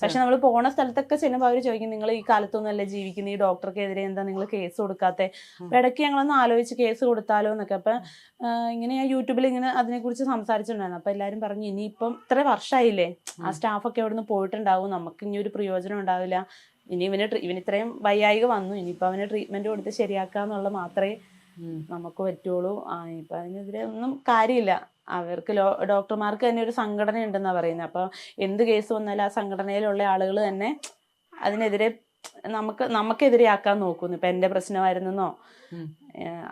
പക്ഷെ നമ്മൾ പോണ സ്ഥലത്തൊക്കെ ചെല്ലുമ്പോൾ അവർ ചോദിക്കും നിങ്ങൾ ഈ കാലത്തൊന്നും അല്ലേ ജീവിക്കുന്നത് ഈ ഡോക്ടർക്കെതിരെ എന്താ നിങ്ങൾ കേസ് കൊടുക്കാത്ത? അപ്പൊ ഇടയ്ക്ക് ഞങ്ങളൊന്ന് ആലോചിച്ച് കേസ് കൊടുത്താലോ എന്നൊക്കെ. അപ്പൊ ഇങ്ങനെ ഞാൻ യൂട്യൂബിൽ ഇങ്ങനെ അതിനെക്കുറിച്ച് സംസാരിച്ചിട്ടുണ്ടായിരുന്നു. അപ്പൊ എല്ലാരും പറഞ്ഞു ഇനിയിപ്പം ഇത്ര വർഷമായില്ലേ ആ സ്റ്റാഫൊക്കെ അവിടെ നിന്ന് പോയിട്ടുണ്ടാവും? നമുക്ക് ഇനി ഒരു പ്രയോജനം ഉണ്ടാവില്ല. ഇനി ഇവന് ഇവന് ഇത്രയും വയ്യായിക വന്നു. ഇനിയിപ്പോൾ അവന് ട്രീറ്റ്മെന്റ് കൊടുത്ത് ശരിയാക്കാന്നുള്ള മാത്രമേ നമുക്ക് പറ്റുള്ളൂ. ആ ഇപ്പൊ അതിനെതിരെ ഒന്നും കാര്യമില്ല. അവർക്ക് ലോ ഡോക്ടർമാർക്ക് തന്നെ ഒരു സംഘടന ഉണ്ടെന്നാണ് പറയുന്നത് അപ്പോൾ എന്ത് കേസ് വന്നാലും ആ സംഘടനയിലുള്ള ആളുകൾ തന്നെ അതിനെതിരെ നമുക്ക് നമുക്കെതിരെയാക്കാൻ നോക്കുന്നു. ഇപ്പം എന്റെ പ്രശ്നമായിരുന്നോ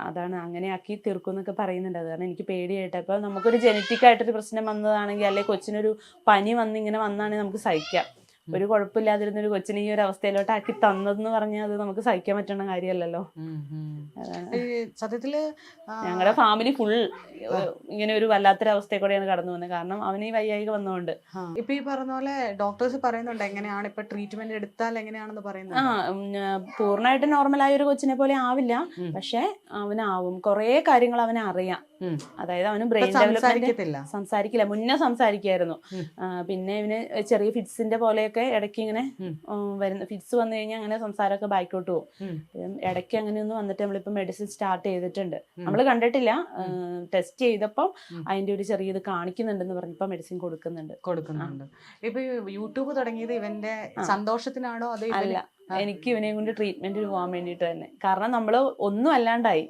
അതാണ് അങ്ങനെ ആക്കി തീർക്കും എന്നൊക്കെ പറയുന്നുണ്ട്. അതാണ് എനിക്ക് പേടിയായിട്ട്. അപ്പോൾ നമുക്കൊരു ജനറ്റിക് ആയിട്ടൊരു പ്രശ്നം വന്നതാണെങ്കിൽ അല്ലെങ്കിൽ കൊച്ചിനൊരു പനി വന്ന് ഇങ്ങനെ വന്നാണെങ്കിൽ നമുക്ക് സഹിക്കാം. ഒരു കുഴപ്പമില്ലാതിരുന്ന ഒരു കൊച്ചിനെ ഈ ഒരു അവസ്ഥയിലോട്ട് ആക്കി തന്നതെന്ന് പറഞ്ഞാൽ അത് നമുക്ക് സഹിക്കാൻ പറ്റുന്ന കാര്യമല്ലല്ലോ. സത്യത്തിൽ ഞങ്ങളുടെ ഫാമിലി ഫുൾ ഇങ്ങനെ ഒരു വല്ലാത്തൊരു അവസ്ഥയിൽ കൂടെയാണ് കടന്നു പോകുന്നത് കാരണം അവന് ഈ വയ്യായിക വന്നതുകൊണ്ട്. ഇപ്പൊ ഈ പറഞ്ഞ പോലെ ഡോക്ടേഴ്സ് പറയുന്നുണ്ട് എങ്ങനെയാണ് ഇപ്പൊ ട്രീറ്റ്മെന്റ് എടുത്താൽ എങ്ങനെയാണെന്ന് പറയുന്നത് ആ, പൂർണമായിട്ട് നോർമലായ ഒരു കൊച്ചിനെ പോലെ ആവില്ല. പക്ഷെ അവനാവും കുറേ കാര്യങ്ങൾ അവനെ അറിയാം. അതായത് അവന് ബ്രെയിൻ ഡെവലപ്മെന്റ് സംസാരിക്കില്ല. മുന്നേ സംസാരിക്കായിരുന്നു. പിന്നെ ഇവന് ചെറിയ ഫിറ്റ്സിന്റെ പോലെയൊക്കെ ഇടയ്ക്ക് ഇങ്ങനെ വരുന്ന ഫിറ്റ്സ് വന്നു കഴിഞ്ഞാൽ അങ്ങനെ സംസാരമൊക്കെ ബാക്കോട്ട് പോകും. ഇടയ്ക്ക് അങ്ങനെയൊന്നും വന്നിട്ട് നമ്മളിപ്പോ മെഡിസിൻ സ്റ്റാർട്ട് ചെയ്തിട്ടുണ്ട്. നമ്മൾ കണ്ടിട്ടില്ല. ടെസ്റ്റ് ചെയ്തപ്പം ഉം. അതിന്റെ ഒരു ചെറിയത് കാണിക്കുന്നുണ്ടെന്ന് പറഞ്ഞപ്പോ മെഡിസിൻ കൊടുക്കുന്നുണ്ട്. കൊടുക്കുന്നുണ്ട്. ഇപ്പൊ യൂട്യൂബ് തുടങ്ങിയത് ഇവന്റെ സന്തോഷത്തിനാണോ അതോ അല്ല. എനിക്ക് ഇവനെ കൊണ്ട് ട്രീറ്റ്മെന്റിന് പോകാൻ വേണ്ടിട്ട് തന്നെ. കാരണം നമ്മൾ ഒന്നും അല്ലാണ്ടായി.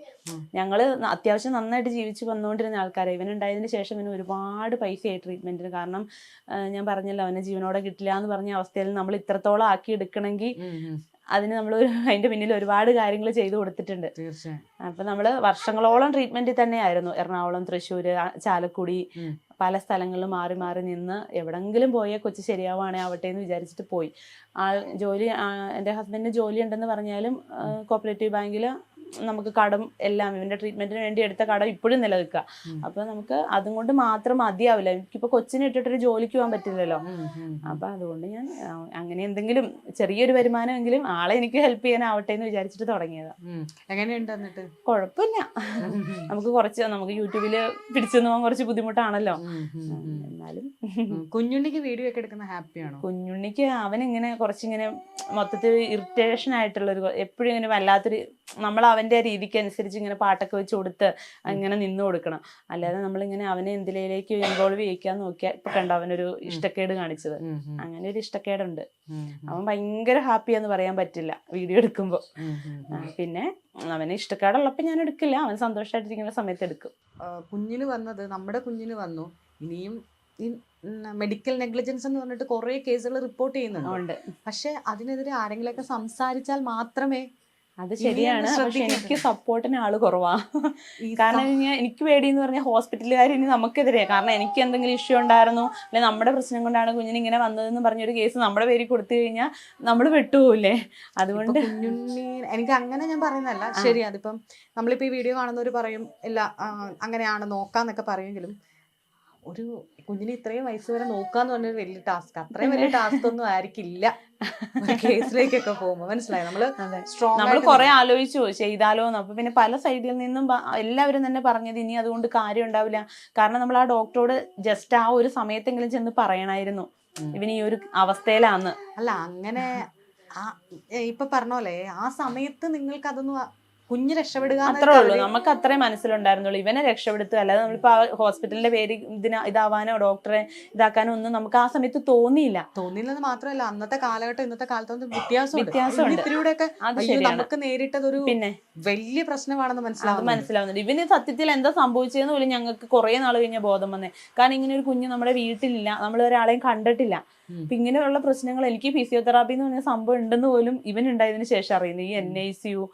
ഞങ്ങൾ അത്യാവശ്യം നന്നായിട്ട് ജീവിച്ച് വന്നുകൊണ്ടിരുന്ന ആൾക്കാരെ. ഇവൻ ഉണ്ടായതിന് ശേഷം ഇവന് ഒരുപാട് പൈസയായി ട്രീറ്റ്മെന്റിന് കാരണം ഞാൻ പറഞ്ഞല്ലോ അവനെ ജീവനോടെ കിട്ടില്ല എന്ന് പറഞ്ഞ അവസ്ഥയിൽ നമ്മൾ ഇത്രത്തോളം ആക്കി എടുക്കണമെങ്കിൽ. അതിന് നമ്മൾ അതിന്റെ പിന്നിൽ ഒരുപാട് കാര്യങ്ങൾ ചെയ്തു കൊടുത്തിട്ടുണ്ട്. അപ്പൊ നമ്മൾ വർഷങ്ങളോളം ട്രീറ്റ്മെന്റിൽ തന്നെയായിരുന്നു. എറണാകുളം തൃശ്ശൂർ ചാലക്കുടി പല സ്ഥലങ്ങളിലും മാറി മാറി നിന്ന് എവിടെങ്കിലും പോയേ കൊച്ചു ശരിയാവുകയാണെ ആവട്ടെ എന്ന് വിചാരിച്ചിട്ട് പോയി. ആൾ ജോലി എന്റെ ഹസ്ബൻഡിന് ജോലി ഉണ്ടെന്ന് പറഞ്ഞാലും കോപ്പറേറ്റീവ് ബാങ്കിൽ നമുക്ക് കടം എല്ലാം ഇവന്റെ ട്രീറ്റ്മെന്റിന് വേണ്ടി എടുത്ത കടം ഇപ്പോഴും നിലനിൽക്കുക. അപ്പൊ നമുക്ക് അതും കൊണ്ട് മാത്രം മതിയാവില്ല. എനിക്കിപ്പോ കൊച്ചിനെ ഇട്ടിട്ടൊരു ജോലിക്ക് പോകാൻ പറ്റില്ലല്ലോ. അപ്പൊ അതുകൊണ്ട് ഞാൻ അങ്ങനെ എന്തെങ്കിലും ചെറിയൊരു വരുമാനമെങ്കിലും ആളെ എനിക്ക് ഹെൽപ്പ് ചെയ്യാനാവട്ടെ എന്ന് വിചാരിച്ചിട്ട് തുടങ്ങിയതാ. എങ്ങനെയുണ്ടെന്നിട്ട് എങ്ങനെയുണ്ട് എന്നിട്ട്? കുഴപ്പമില്ല നമുക്ക് കുറച്ച് നമുക്ക് യൂട്യൂബിൽ പിടിച്ചെന്ന് പോകാൻ കുറച്ച് ബുദ്ധിമുട്ടാണല്ലോ. എന്നാലും. കുഞ്ഞുണ്ണിക്ക് വീഡിയോ ഒക്കെ എടുക്കുന്ന ഹാപ്പിയാണോ കുഞ്ഞുണ്ണിക്ക് അവനിങ്ങനെ കുറച്ചിങ്ങനെ മൊത്തത്തിൽ ഇറിറ്റേഷൻ ആയിട്ടുള്ള ഒരു എപ്പോഴും ഇങ്ങനെ വല്ലാത്തൊരു നമ്മൾ അവന്റെ രീതിക്ക് അനുസരിച്ച് ഇങ്ങനെ പാട്ടൊക്കെ വെച്ച് കൊടുത്ത് അങ്ങനെ നിന്ന് കൊടുക്കണം. അല്ലാതെ നമ്മളിങ്ങനെ അവനെ എന്തിലേക്ക് ഇൻവോൾവ് ചെയ്യിക്കാൻ നോക്കിയാൽ ഇപ്പൊ കണ്ടോ അവനൊരു ഇഷ്ടക്കേട് കാണിച്ചത്. അങ്ങനെ ഒരു ഇഷ്ടക്കേടുണ്ട്. അവൻ ഭയങ്കര ഹാപ്പിയാന്ന് പറയാൻ പറ്റില്ല വീഡിയോ എടുക്കുമ്പോൾ. പിന്നെ അവന് ഇഷ്ടക്കേടുള്ളപ്പോ ഞാൻ എടുക്കില്ല. അവൻ സന്തോഷമായിട്ടിരിക്കുന്ന സമയത്ത് എടുക്കും. കുഞ്ഞിന് വന്നത് നമ്മുടെ കുഞ്ഞിന് വന്നു. ഇനിയും ഈ മെഡിക്കൽ നെഗ്ലിജൻസ് എന്ന് പറഞ്ഞിട്ട് കുറെ കേസുകൾ റിപ്പോർട്ട് ചെയ്യുന്നുണ്ട്. പക്ഷെ അതിനെതിരെ ആരെങ്കിലൊക്കെ സംസാരിച്ചാൽ മാത്രമേ അത് ശരിയാണ്. പക്ഷെ. എനിക്ക് സപ്പോർട്ടിന് ആൾ കുറവാ. കാരണം എനിക്ക് എനിക്ക് എന്ന് പറഞ്ഞാൽ ഹോസ്പിറ്റലുകാർ ഇനി നമുക്കെതിരെയാണ് കാരണം എനിക്ക് എന്തെങ്കിലും ഇഷ്യൂ ഉണ്ടായിരുന്നു അല്ലെ നമ്മുടെ പ്രശ്നം കൊണ്ടാണ് കുഞ്ഞിന് ഇങ്ങനെ വന്നതെന്ന് പറഞ്ഞൊരു കേസ് നമ്മുടെ പേരിൽ കൊടുത്തു കഴിഞ്ഞാൽ നമ്മൾ വിട്ടുപോകില്ലേ അതുകൊണ്ട് എനിക്ക് അങ്ങനെ ഞാൻ പറയുന്നതല്ല. ശരി അതിപ്പം നമ്മളിപ്പോ ഈ വീഡിയോ കാണുന്നവർ പറയും ഇല്ല അങ്ങനെയാണ് നോക്കാന്നൊക്കെ പറയുമെങ്കിലും ഒരു കുഞ്ഞിനെ ഇത്രയും വയസ്സ് വരെ നോക്കാന്ന് പറഞ്ഞൊരു വലിയ ടാസ്ക്. അത്രയും വലിയ ടാസ്ക് ഒന്നും ആയിരിക്കില്ല കേസിലേക്കൊക്കെ പോകുമ്പോ. മനസ്സിലായി? നമ്മൾ സ്ട്രോങ് നമ്മൾ കുറെ ആലോചിച്ചു ചെയ്താലോ അപ്പൊ പിന്നെ പല സൈഡിൽ നിന്നും എല്ലാവരും തന്നെ പറഞ്ഞത് ഇനി അതുകൊണ്ട് കാര്യം ഉണ്ടാവില്ല. കാരണം നമ്മൾ ആ ഡോക്ടറോട് ജസ്റ്റ് ആ ഒരു സമയത്തെങ്കിലും ചെന്ന് പറയണായിരുന്നു. ഇവന് ഈ ഒരു അവസ്ഥയിലാന്ന്. അല്ല അങ്ങനെ ഇപ്പൊ പറഞ്ഞ പോലെ ആ സമയത്ത് നിങ്ങൾക്ക് അതൊന്നും കുഞ്ഞ് രക്ഷപ്പെടുക അത്രേ ഉള്ളൂ. നമുക്ക് അത്രേ മനസ്സിലുണ്ടായിരുന്നുള്ളൂ. ഇവനെ രക്ഷപ്പെടുത്തുക. അല്ലാതെ നമ്മളിപ്പോ ആ ഹോസ്പിറ്റലിന്റെ പേര് ഇതിന ഇതാവാനോ ഡോക്ടറെ ഇതാക്കാനോ ഒന്നും നമുക്ക് ആ സമയത്ത് തോന്നിയില്ല. തോന്നിയില്ലെന്ന് മാത്രമല്ല അന്നത്തെ കാലഘട്ടം ഇന്നത്തെ കാലത്തൊന്നും വ്യത്യാസം വ്യത്യാസം ഇത്തിരിയൂടെയൊക്കെ നമുക്ക് നേരിട്ടതൊരു പിന്നെ? വലിയ പ്രശ്നമാണെന്ന് അത് മനസ്സിലാവുന്നു മനസ്സിലാവുന്നുണ്ട്. ഇവന് സത്യത്തിൽ എന്താ സംഭവിച്ചതെന്ന് പോലും ഞങ്ങൾക്ക് കുറെ നാൾ കഴിഞ്ഞ ബോധം വന്നേ. കാരണം ഇങ്ങനെ ഒരു കുഞ്ഞ് നമ്മുടെ വീട്ടിലില്ല. നമ്മൾ ഒരാളെയും കണ്ടിട്ടില്ല. അപ്പൊ ഇങ്ങനെയുള്ള പ്രശ്നങ്ങൾ എനിക്ക് ഫിസിയോതെറാപ്പി എന്ന് പറഞ്ഞ സംഭവം ഉണ്ടെന്ന് പോലും ഇവൻ ഉണ്ടായതിനു ശേഷം അറിയുന്നത് ഈ N I C U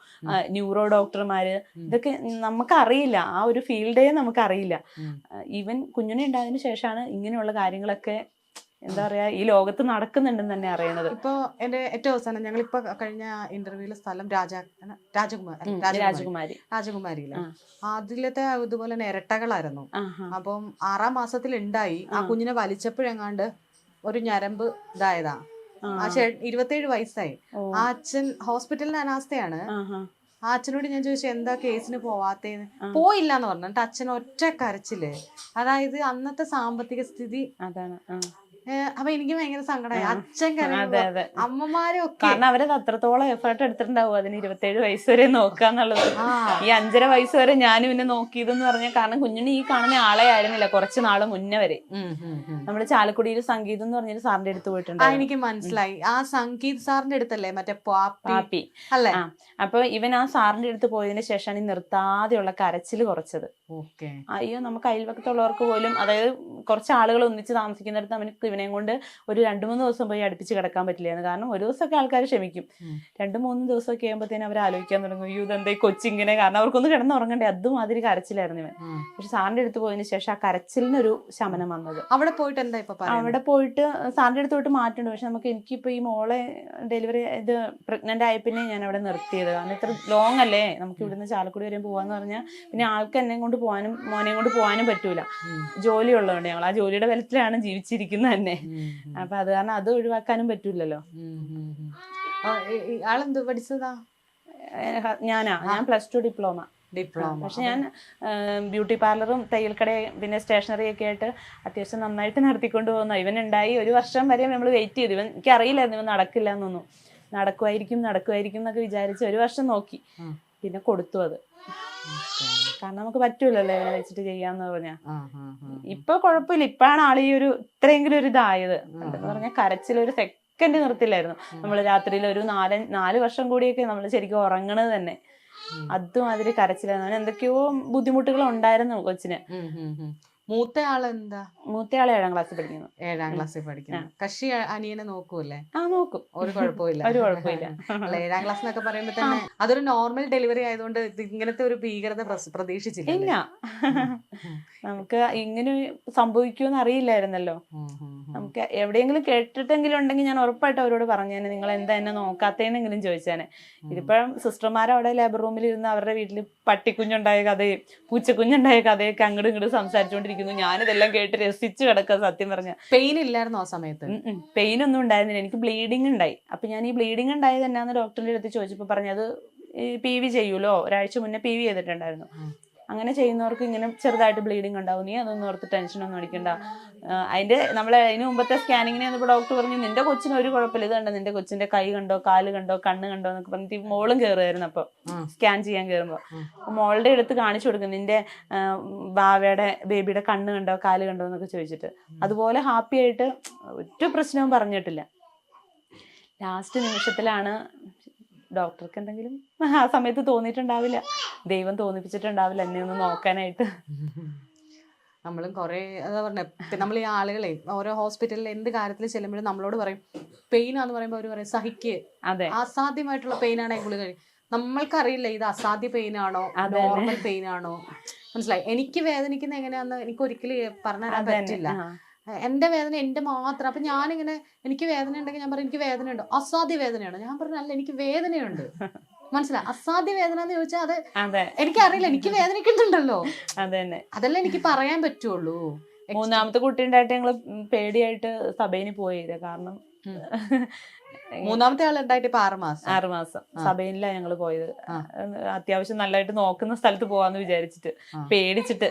neuro ഡോക്ടർമാര് ഇതൊക്കെ നമുക്കറിയില്ല. ആ ഒരു ഫീൽഡേ നമുക്കറിയില്ല. ഇവൻ. കുഞ്ഞിനെ ഉണ്ടായതിനു ശേഷമാണ് ഇങ്ങനെയുള്ള കാര്യങ്ങളൊക്കെ എന്താ പറയാ ഈ ലോകത്ത് നടക്കുന്നുണ്ടെന്ന് തന്നെ അറിയണത്. ഇപ്പൊ എന്റെ ഏറ്റവും അവസാനം ഞങ്ങൾ ഇപ്പൊ കഴിഞ്ഞ ഇന്റർവ്യൂവിലെ സ്ഥലം രാജാ രാജകുമാരി. രാജകുമാരി. രാജകുമാരിയിലെ. ആ. അതിലത്തെ ഇതുപോലെ തന്നെ ഇരട്ടകളായിരുന്നു അപ്പം ആറാം മാസത്തിൽ ഉണ്ടായി ആ ആ. കുഞ്ഞിനെ വലിച്ചപ്പോഴെങ്ങാണ്ട് ഒരു ഞരമ്പ് ഇതായതാ. ആ. ആ ചേ ഇരുപത്തേഴ് വയസ്സായി. ആ അച്ഛൻ ഹോസ്പിറ്റലിന്റെ അനാസ്ഥയാണ്. ആ അച്ഛനോട് ഞാൻ ചോദിച്ചു എന്താ കേസിന് പോവാത്തേന്ന്. പോയില്ല എന്ന് പറഞ്ഞിട്ട് അച്ഛൻ ഒറ്റ കരച്ചിൽ. അതായത് അന്നത്തെ സാമ്പത്തിക സ്ഥിതി അതാണ് അപ്പൊ എനിക്ക് ഭയങ്കര സങ്കടമായി അച്ഛൻ കരയുമ്പോ അമ്മമാരും ഒക്കെ കാരണം അവരത് അത്രത്തോളം എഫേർട്ട് എടുത്തിട്ടുണ്ടാവും. അതിന് ഇരുപത്തേഴ് വയസ്സ് വരെ നോക്കാന്നുള്ളത് ഈ അഞ്ചര വയസ്സ് വരെ ഞാനും പിന്നെ നോക്കിയതെന്ന് പറഞ്ഞാൽ കാരണം കുഞ്ഞിന് ഈ കാണുന്ന ആളെ ആയിരുന്നില്ല. കുറച്ച് നാൾ മുന്നേ വരെ. നമ്മൾ ചാലക്കുടിയിൽ സംഗീതം എന്ന് പറഞ്ഞൊരു സാറിന്റെ അടുത്ത് പോയിട്ടുണ്ട്. എനിക്ക് മനസ്സിലായി. ആ സംഗീത് സാറിന്റെ അടുത്തല്ലേ? മറ്റേ പാപ്പി. അല്ലേ? അപ്പൊ ഇവൻ ആ സാറിന്റെ അടുത്ത് പോയതിന് ശേഷമാണ് ഈ നിർത്താതെയുള്ള കരച്ചിൽ കുറച്ചത്. അയ്യോ നമുക്ക് അയൽവക്കത്തുള്ളവർക്ക് പോലും അതായത് കുറച്ച് ആളുകൾ ഒന്നിച്ച് താമസിക്കുന്നിടത്ത് അവനക്ക് ഇവനെയും കൊണ്ട് ഒരു രണ്ട് മൂന്ന് ദിവസം പോയി അടുപ്പിച്ച് കിടക്കാൻ പറ്റില്ലായിരുന്നു. കാരണം ഒരു ദിവസമൊക്കെ ആൾക്കാർ ക്ഷമിക്കും. രണ്ടു മൂന്ന് ദിവസമൊക്കെ ആകുമ്പോഴത്തേനും അവർ ആലോചിക്കാൻ തുടങ്ങും അയ്യോ ഇതെന്തേ കൊച്ചിങ്ങനെ? കാരണം അവർക്കൊന്ന് അതും അതുമാതിരി കരച്ചിലായിരുന്നു ഇവൻ. പക്ഷെ സാറിന്റെ അടുത്ത് പോയതിന് ശേഷം ആ കരച്ചിലിനൊരു ശമനം വന്നത്. അവിടെ പോയിട്ട് എന്താ ഇപ്പൊ അവിടെ പോയിട്ട് സാറിന്റെ അടുത്ത് പോയിട്ട് മാറ്റുണ്ട് പക്ഷെ നമുക്ക് എനിക്കിപ്പോ ഈ മോളെ ഡെലിവറി ഇത് പ്രഗ്നന്റ് ആയ പിന്നെ ഞാൻ അവിടെ നിർത്തിയത്. കാരണം ഇത്ര ലോങ് അല്ലേ? നമുക്ക് ഇവിടുന്ന് ചാലക്കുടി വരെ പോവാന്ന് പറഞ്ഞാൽ പിന്നെ ആൾക്ക് എന്നെ കൊണ്ട് പോകാനും മോനെയും കൊണ്ട് പോകാനും പറ്റൂല. ജോലി ഉള്ളതുകൊണ്ട് ഞങ്ങൾ ആ ജോലിയുടെ ബലത്തിലാണ് ജീവിച്ചിരിക്കുന്നത്. തന്നെ. അപ്പൊ അത് കാരണം അത് ഒഴിവാക്കാനും പറ്റൂലല്ലോ. ആളെന്ത് പഠിച്ചതാ? ഞാനാ. ഞാൻ പ്ലസ് ടു ഡിപ്ലോമ. ഡിപ്ലോമ. പക്ഷെ ഞാൻ ബ്യൂട്ടി പാർലറും തയ്യൽ കടയും പിന്നെ സ്റ്റേഷനറി ഒക്കെ ആയിട്ട് അത്യാവശ്യം നന്നായിട്ട് നടത്തിക്കൊണ്ട് പോകുന്നു. ഇവൻ ഉണ്ടായി. ഒരു വർഷം വരെ നമ്മൾ വെയിറ്റ് ചെയ്തു. ഇവൻ എനിക്ക് അറിയില്ലായിരുന്നു ഇവൻ നടക്കില്ല എന്നൊന്നും നടക്കുമായിരിക്കും നടക്കുമായിരിക്കും എന്നൊക്കെ വിചാരിച്ച് ഒരു വർഷം നോക്കി. പിന്നെ കൊടുത്തു അത്. കാരണം നമുക്ക് പറ്റൂലല്ലോ ഇവനെ വെച്ചിട്ട് ചെയ്യാന്ന് പറഞ്ഞാ. ഇപ്പൊ കുഴപ്പമില്ല ഇപ്പാണ് ആൾ ഈ ഒരു ഇത്രയെങ്കിലും ഒരു ഇതായത്. എന്ന് പറഞ്ഞാൽ കരച്ചിൽ ഒരു സെക്കൻഡ് നിർത്തില്ലായിരുന്നു. നമ്മൾ രാത്രിയിൽ ഒരു നാല് നാല് വർഷം കൂടിയൊക്കെ നമ്മൾ ശരിക്കും ഉറങ്ങണത് തന്നെ. അതും അതിൽ കരച്ചിലായിരുന്നു എന്തൊക്കെയോ ബുദ്ധിമുട്ടുകൾ ഉണ്ടായിരുന്നു കൊച്ചിന്. ഉം, എന്താ മൂത്തയാളെ ഏഴാം ക്ലാസ്സിൽ പഠിക്കുന്നു. ഏഴാം ക്ലാസ്സിൽ പഠിക്കുന്നു. കക്ഷി അനിയനെ നോക്കൂല്ലേ? ആ നോക്കും. ഒരു കുഴപ്പമില്ല ഒരു കുഴപ്പമില്ല അല്ല, ഏഴാം ക്ലാസ് എന്നൊക്കെ പറയുമ്പോ തന്നെ അതൊരു നോർമൽ ഡെലിവറി ആയതുകൊണ്ട് ഇങ്ങനത്തെ ഒരു ഭീകരത പ്രതീക്ഷിച്ചില്ല നമുക്ക് ഇങ്ങനെ സംഭവിക്കുമെന്ന് അറിയില്ലായിരുന്നല്ലോ. നമുക്ക് എവിടെയെങ്കിലും കേട്ടിട്ടെങ്കിലും ഉണ്ടെങ്കിൽ ഞാൻ ഉറപ്പായിട്ട് അവരോട് പറഞ്ഞേനെ നിങ്ങൾ എന്താ എന്നെ നോക്കാത്തേന്നെങ്കിലും ചോദിച്ചേനെ. ഇതിപ്പോഴും സിസ്റ്റർമാർ അവിടെ ലേബർ റൂമിൽ ഇരുന്ന് അവരുടെ വീട്ടിൽ പട്ടിക്കുഞ്ഞുണ്ടായ കഥയും പൂച്ചക്കുഞ്ഞുണ്ടായ കഥയൊക്കെ അങ്ങോട്ടും ഇങ്ങോട്ടും സംസാരിച്ചുകൊണ്ടിരിക്കുന്നു ഞാനിതെല്ലാം കേട്ട് രസിച്ചു കിടക്കുക സത്യം പറഞ്ഞ. പെയിൻ ഇല്ലായിരുന്നു ആ സമയത്ത്? പെയിൻ ഒന്നും ഉണ്ടായിരുന്നില്ല. എനിക്ക് ബ്ലീഡിങ് ഉണ്ടായി. അപ്പൊ ഞാൻ ഈ ബ്ലീഡിങ് ഉണ്ടായത് എന്നാന്ന് ഡോക്ടറിന്റെ അടുത്ത് ചോദിച്ചപ്പോൾ പറഞ്ഞത് പി വി ചെയ്യൂലോ? ഒരാഴ്ച മുന്നേ പി വി ചെയ്തിട്ടുണ്ടായിരുന്നു. അങ്ങനെ ചെയ്യുന്നവർക്ക് ഇങ്ങനെ ചെറുതായിട്ട് ബ്ലീഡിങ് ഉണ്ടാവും. നീ അതൊന്നും ഓർത്ത് ടെൻഷനൊന്നും അടിക്കണ്ട. അതിന്റെ നമ്മൾ നമ്മളെ അതിന് മുമ്പത്തെ സ്കാനിങ്ങിനെ വന്നപ്പോൾ ഡോക്ടർ പറഞ്ഞു നിന്റെ കൊച്ചിന് ഒരു കുഴപ്പമില്ല. ഇത് കണ്ടോ? നിന്റെ കൊച്ചിന്റെ കൈ കണ്ടോ? കാൽ കണ്ടോ? കണ്ണ് കണ്ടോ? എന്നൊക്കെ പറഞ്ഞിട്ട് മോളും കയറുമായിരുന്നു അപ്പോൾ സ്കാൻ ചെയ്യാൻ കയറുമ്പോൾ മോളുടെ അടുത്ത് കാണിച്ചു കൊടുക്കും നിന്റെ ബാവയുടെ ബേബിയുടെ കണ്ണ് കണ്ടോ? കാൽ കണ്ടോ? എന്നൊക്കെ ചോദിച്ചിട്ട്. അതുപോലെ ഹാപ്പി ആയിട്ട് ഒറ്റ പ്രശ്നവും പറഞ്ഞിട്ടില്ല. ലാസ്റ്റ് നിമിഷത്തിലാണ് ഡോക്ടർക്ക് എന്തെങ്കിലും ആ സമയത്ത് തോന്നിയിട്ടുണ്ടാവില്ല. ദൈവം തോന്നിപ്പിച്ചിട്ടുണ്ടാവില്ല എന്നെ ഒന്ന് നോക്കാനായിട്ട്. നമ്മളും കുറെ എന്താ പറഞ്ഞ നമ്മൾ ഈ ആളുകളെ ഓരോ ഹോസ്പിറ്റലിൽ എന്ത് കാര്യത്തിൽ ചെല്ലുമ്പോഴും നമ്മളോട് പറയും പെയിൻ ആന്ന് പറയുമ്പോൾ അവർ പറയും സഹിക്ക്. അതെ. അസാധ്യമായിട്ടുള്ള പെയിൻ ആണ് ഗുളിക നമ്മൾക്കറിയില്ല ഇത് അസാധ്യ പെയിൻ ആണോ നോർമൽ പെയിൻ ആണോ. മനസ്സിലായി? എനിക്ക് വേദനിക്കുന്ന എങ്ങനെയാന്ന് എനിക്ക് ഒരിക്കലും പറഞ്ഞാൽ പറ്റില്ല. ആ. എന്റെ വേദന എന്റെ മാത്രം. അപ്പൊ ഞാനിങ്ങനെ എനിക്ക് വേദന ഉണ്ടെങ്കിൽ ഞാൻ പറയും എനിക്ക് വേദനയുണ്ട്. അസാധ്യ വേദനയാണ്. ഞാൻ പറഞ്ഞു അല്ല എനിക്ക് വേദനയുണ്ട്. മനസ്സിലായി? അസാധ്യ വേദന എന്ന് ചോദിച്ചാൽ അത് അതെ. എനിക്കറിയില്ല എനിക്ക് വേദനിക്കുന്നുണ്ടല്ലോ അതന്നെ അതല്ല എനിക്ക് പറയാൻ പറ്റുള്ളൂ. മൂന്നാമത്തെ കുട്ടി ഉണ്ടായിട്ട് ഞങ്ങൾ പേടിയായിട്ട് സഭയിന് പോയത് കാരണം മൂന്നാമത്തെ ആൾ ഉണ്ടായിട്ട് ഇപ്പൊ ആറ് മാസം ആറ് മാസം. ആ. സഭയിലാണ് ഞങ്ങൾ പോയത്. അത്യാവശ്യം നല്ലതായിട്ട് നോക്കുന്ന സ്ഥലത്ത് പോവാന്ന് വിചാരിച്ചിട്ട്. പേടിച്ചിട്ട്